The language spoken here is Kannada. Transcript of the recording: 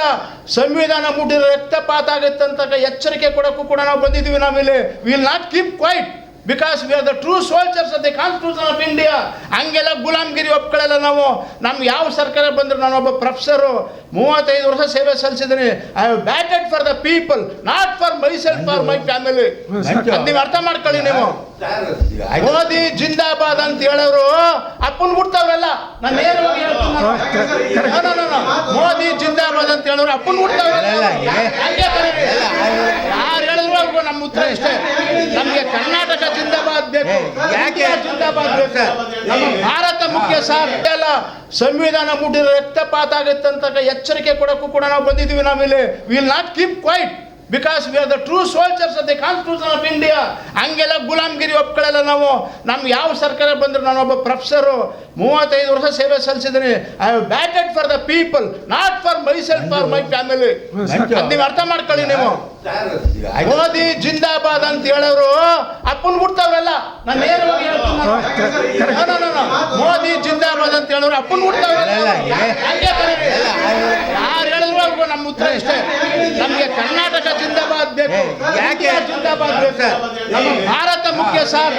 ಅಲ್ಲ ಸಂವಿಧಾನ ಮುಟ್ಟಿದ ರಕ್ತಪಾತ ಆಗುತ್ತೆ ಅಂತ ಎಚ್ಚರಿಕೆ ಕೊಡಕ್ಕೂ ಕೂಡ ನಾವು ಬಂದಿದ್ದೀವಿ ನಾವಿಲ್ಲಿ. Will not keep quiet because we are the true soldiers of the constitution of India ಹಂಗೆಲ್ಲ ಗುಲಾಮ್ಗಿರಿ ಒಪ್ಕೊಳ್ಳಲ್ಲ ನಾವು. ನಮ್ಗೆ ಯಾವ ಸರ್ಕಾರ ಬಂದ್ರು ನಾನೊಬ್ಬ ಪ್ರೊಫೆಸರು. ಮೂವತ್ತೈದು ವರ್ಷ ಸೇವೆ ಸಲ್ಲಿಸಿದ್ದೀನಿ. I have batted for the people not for myself for my family ಅದು ನೀವು ಅರ್ಥ ಮಾಡ್ಕೊಳ್ಳಿ ನೀವು. ಮೋದಿ ಜಿಂದಾಬಾದ್ ಅಂತ ಹೇಳೋರು ಅಪ್ಪನ್ ಬಿಡ್ತಾವ್ರಲ್ಲ ಮೋದಿ ಜಿಂದಾಬಾದ್ ಅಂತ ಹೇಳೋರು ಅಪ್ಪನ್ ಯಾರು ಹೇಳಿದ್ರು ಅವ್ರಿಗೂ ನಮ್ಮ ಉತ್ತರ ಇಷ್ಟೇ. ನಮಗೆ ಕರ್ನಾಟಕ ಜಿಂದಾಬಾದ್ ಬೇಕು. ಯಾಕೆ? ಜಿಂದಾಬಾದ್ ಬೇಕು? ನಮ್ಮ ಭಾರತ ಮುಖ್ಯ ಸಾರ್ ಅಲ್ಲ ಸಂವಿಧಾನ ಮುಟ್ಟಿದ್ರೆ ರಕ್ತಪಾತ ಆಗುತ್ತೆ ಅಂತ ಎಚ್ಚರಿಕೆ ಕೊಡೋಕ್ಕೂ ಕೂಡ ನಾವು ಬಂದಿದ್ದೀವಿ ನಾವಿಲ್ಲಿ. Will not keep quiet because we are the true soldiers of the constitution of India ಹಂಗೆಲ್ಲ ಗುಲಾಮ್ ನಾವು ನಮ್ಗೆ ಯಾವ ಸರ್ಕಾರ ಬಂದ್ರು ನಾನೊಬ್ಬ ಪ್ರೊಫೆಸರು ಮೂವತ್ತೈದು ವರ್ಷ ಸೇವೆ ಸಲ್ಲಿಸಿದ್ದೀನಿ. I have batted for the people not for myself for my family ನೀವು ಅರ್ಥ ಮಾಡ್ಕೊಳ್ಳಿ ನೀವು. ಮೋದಿ ಜಿಂದಾಬಾದ್ ಅಂತ ಹೇಳೋರು ಅಪ್ಪನ್ ಬಿಡ್ತಾವ್ರಲ್ಲ ನಾನು. ಮೋದಿ ಜಿಂದಾಬಾದ್ ಅಂತ ಹೇಳೋರು ಅಪ್ಪನ್ ಬಿಡ್ತಾವ್ರಲ್ಲ. ಯಾರು ಹೇಳಿದ್ರು ಅವ್ರಿಗೂ ನಮ್ಮ ಉತ್ತರ ಇಷ್ಟೇ. ನಮಗೆ ಕರ್ನಾಟಕ ಜಿಂದಾಬಾದ್ ಬೇಕು. ಯಾಕೆ? ಜಿಂದಾಬಾದ್ ಬೇಕು. ನಮ್ಮ ಭಾರತ ಮುಖ್ಯ ಸಾರ್.